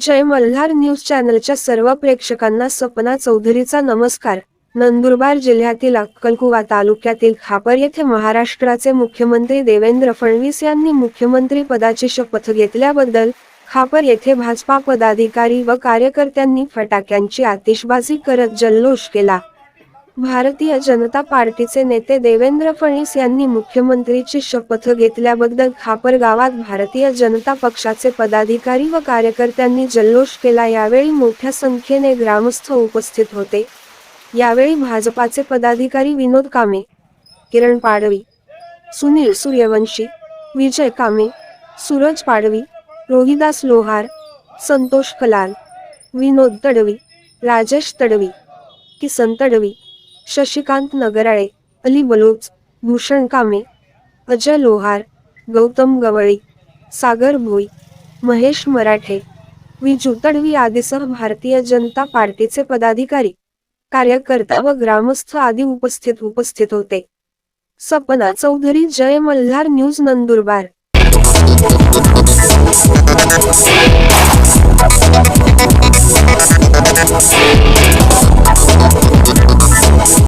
जय Malhar news चॅनलच्या सर्व प्रेक्षकांना सपना चौधरीचा नमस्कार. नंदुरबार जिल्ह्यातील अक्कलकुवा तालुक्यातील खापर येथे महाराष्ट्राचे मुख्यमंत्री देवेंद्र फडणवीस यांनी मुख्यमंत्री पदाची शपथ घेतल्याबद्दल खापर येथे भाजपा पदाधिकारी व कार्यकर्त्यांनी फटाक्यांची आतिषबाजी करत जल्लोष केला. भारतीय जनता पार्टीचे नेते देवेंद्र फडणवीस यांनी मुख्यमंत्रीची शपथ घेतल्याबद्दल खापर गावात भारतीय जनता पक्षाचे पदाधिकारी व कार्यकर्त्यांनी जल्लोष केला. यावेळी मोठ्या संख्येने ग्रामस्थ उपस्थित होते. यावेळी भाजपाचे पदाधिकारी विनोद कामे किरण पाडवी सुनील सूर्यवंशी विजय कामे सूरज पाडवी रोहिदास लोहार संतोष कलाल विनोद तडवी राजेश तडवी किसन तडवी शशिकांत नगराळे अली बलोच भूषण कामे अजय लोहार गौतम गवळी सागर भोई महेश मराठे विजू तडवी आदीसह भारतीय जनता पार्टीचे पदाधिकारी कार्यकर्ता व ग्रामस्थ आदी उपस्थित उपस्थित होते. सपना चौधरी जय मल्हार न्यूज नंदुरबार.